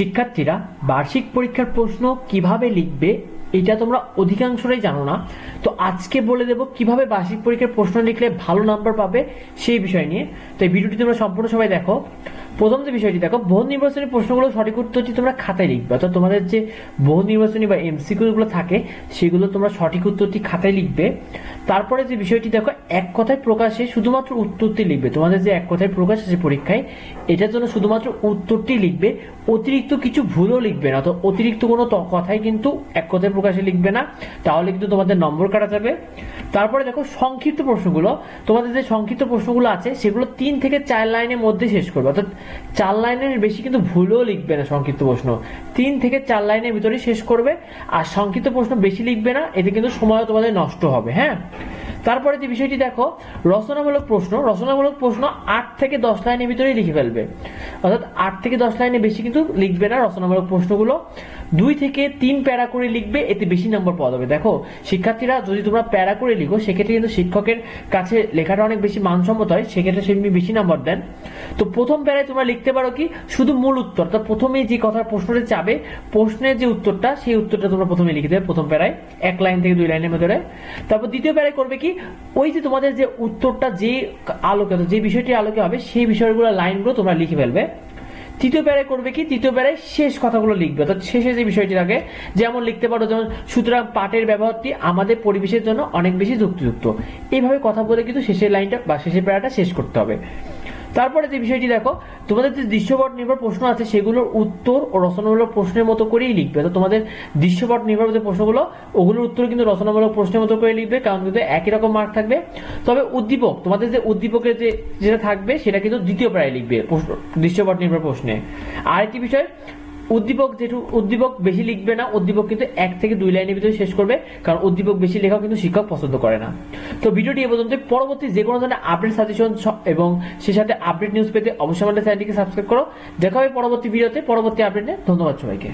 শিক্ষার্থীরা বার্ষিক পরীক্ষার প্রশ্ন কীভাবে লিখবে, এটা তোমরা অধিকাংশরাই জানো না। তো আজকে বলে দেবো কীভাবে বার্ষিক পরীক্ষার প্রশ্ন লিখলে ভালো নাম্বার পাবে সেই বিষয় নিয়ে। তো এই ভিডিওটি তোমরা সম্পূর্ণ সবাই দেখো। প্রথম যে বিষয়টি, দেখো, বহু নির্বাচনী প্রশ্নগুলো সঠিক উত্তরটি তোমরা খাতায় লিখবে। অর্থাৎ তোমাদের যে বহু নির্বাচনী বা এমসিকিউ গুলো থাকে, সেগুলো তোমরা সঠিক উত্তরটি খাতায় লিখবে। তারপরে যে বিষয়টি দেখো, এক কথায় প্রকাশে শুধুমাত্র উত্তরটি লিখবে। তোমাদের যে এক কথায় প্রকাশ আছে পরীক্ষায়, এটার জন্য শুধুমাত্র উত্তরটি লিখবে, অতিরিক্ত কিছু ভুলও লিখবে না। তো অতিরিক্ত কোনো কথাই কিন্তু এক কথায় প্রকাশে লিখবে না। তাহলে কিন্তু তোমাদের নম্বর কাটা যাবে। তারপরে দেখো, সংক্ষিপ্ত প্রশ্নগুলো। তোমাদের যে সংক্ষিপ্ত প্রশ্নগুলো আছে, সেগুলো তিন থেকে চার লাইনের মধ্যে শেষ করবে। অর্থাৎ চার লাইনের বেশি কিন্তু ভুলও লিখবে না সংক্ষিপ্ত প্রশ্ন। তিন থেকে চার লাইনের ভিতরে শেষ করবে। আর সংক্ষিপ্ত প্রশ্ন বেশি লিখবে না, এতে কিন্তু সময় তোমাদের নষ্ট হবে হ্যাঁ? তারপরে যে বিষয়টি দেখো, রচনামূলক প্রশ্ন রচনামূলক প্রশ্ন আট থেকে দশ লাইনের ভিতরেই লিখে ফেলবে। অর্থাৎ আট থেকে দশ লাইনে বেশি কিন্তু লিখবে না রচনামূলক প্রশ্নগুলো। দুই থেকে তিন প্যারা করে লিখবে, এতে বেশি নম্বর পাওয়া যাবে। দেখো, শিক্ষার্থীরা যদি তোমরা প্যারা করে লিখো, সেক্ষেত্রে কিন্তু শিক্ষকের কাছে লেখাটা অনেক বেশি মানসম্মত হয়, সেক্ষেত্রে সে বেশি নম্বর দেন। তো প্রথম প্যারায় তোমরা লিখতে পারো কি, শুধু মূল উত্তর। অর্থাৎ প্রথমেই যে কথার প্রশ্নটা চাবে, প্রশ্নের যে উত্তরটা, সেই উত্তরটা তোমরা প্রথমে লিখে দেবে প্রথম প্যারায়, এক লাইন থেকে দুই লাইনের মধ্যে তারপর দ্বিতীয় প্যারায় করবে কি ওই যে তোমাদের যে উত্তরটা যে আলোকে যে বিষয়টি আলোকে হবে, সেই বিষয়গুলো লাইনগুলো তোমরা লিখে ফেলবে। তৃতীয় প্যারায় করবে কি? তৃতীয় প্যারায় শেষ কথাগুলো লিখবে। অর্থাৎ শেষে যে বিষয়টি থাকে যেমন লিখতে পারো, যেমন, সুতরাং পাটের ব্যবহারটি আমাদের পরিবেশের জন্য অনেক বেশি যুক্তিযুক্ত। এইভাবে কথা বলে কিন্তু শেষের লাইনটা বা শেষের প্যারাটা শেষ করতে হবে। তারপরে যে বিষয়টি দেখো, তোমাদের যে দৃশ্যপট নির্ভর প্রশ্ন আছে, সেগুলোর উত্তর ও রচনামূলক প্রশ্নের মতো করেই লিখবে। তো তোমাদের দৃশ্যপট নির্ভর যে প্রশ্নগুলো, ওগুলোর উত্তর কিন্তু রচনামূলক প্রশ্নের মতো করে লিখবে, কারণ কিন্তু একই রকম মার্ক থাকবে। তবে উদ্দীপক, তোমাদের যে উদ্দীপকের যে, যেটা থাকবে, সেটা কিন্তু দ্বিতীয় প্রায় লিখবে দৃশ্যপট নির্ভর প্রশ্নে। আরেকটি বিষয় উদ্দীপক যেটু, উদ্দীপক বেশি লিখবে না, উদ্দীপক কিন্তু এক থেকে দুই লাইনের ভিতরে শেষ করবে, কারণ উদ্দীপক বেশি লেখাও কিন্তু শিক্ষক পছন্দ করে না। তো ভিডিওটি এ পর্যন্ত, পরবর্তী যে কোনো ধরনের আপডেট সাজেশন এবং সেই সাথে আপডেট নিউজ পেতে অবশ্যই আমাদের চ্যানেলটিকে সাবস্ক্রাইব করো। দেখা হবে পরবর্তী ভিডিওতে পরবর্তী আপডেটে ধন্যবাদ সবাইকে।